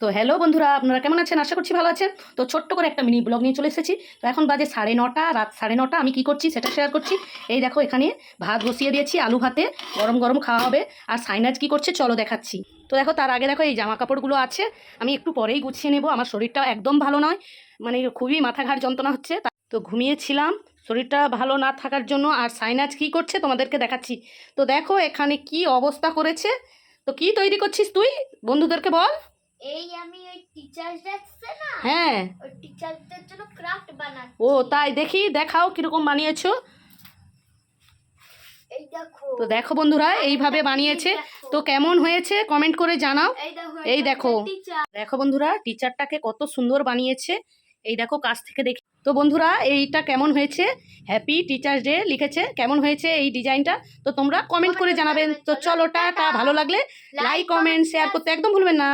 তো হ্যালো বন্ধুরা, আপনারা কেমন আছেন? আশা করছি ভালো আছেন। তো ছোট্ট করে একটা মিনি ব্লগ নিয়ে চলে এসেছি। তো এখন বাজে সাড়ে নটা, রাত সাড়ে নটা, আমি কি করছি সেটা শেয়ার করছি। এই দেখো, এখানে ভাত বসিয়ে দিয়েছি, আলু ভাতে, গরম গরম খাওয়া হবে। আর সাইনাজ কি করছে চলো দেখাচ্ছি। তো দেখো, তার আগে দেখো, এই জামা কাপড়গুলো আছে। আমি একটু পরেই গুছিয়ে নেব। আমার শরীরটা একদম ভালো নয়। মানে খুবই মাথা ঘাট যন্ত্রণা হচ্ছে। তো ঘুমিয়েছিলাম। শরীরটা ভালো না থাকার জন্য। আর সাইনাজ কি করছে তোমাদেরকে দেখাচ্ছি। তো দেখো, এখানে কি অবস্থা করেছে। তো কি তৈরি করছিস তুই? বন্ধুদেরকে বল। এই আমি ওই টিচার্স যাচ্ছে না হ্যাঁ। ওই টিচারদের জন্য ক্রাফট বানাচ্ছি। ও তাই দেখি দেখাও কীরকম বানিয়েছো। এই দেখো। তো দেখো বন্ধুরা এইভাবে বানিয়েছে। তো কেমন হয়েছে কমেন্ট করে জানাও। এই দেখো দেখো। বন্ধুরা টিচারটাকে কত সুন্দর বানিয়েছে। এই দেখো কাছ থেকে দেখি। তো বন্ধুরা এইটা কেমন হয়েছে? হ্যাপি টিচার্স ডে লিখেছে। কেমন হয়েছে এই ডিজাইনটা তো তোমরা কমেন্ট করে জানাবেন তো চলো টাটা। ভালো লাগলে লাইক কমেন্ট শেয়ার করতে একদম ভুলবেন না।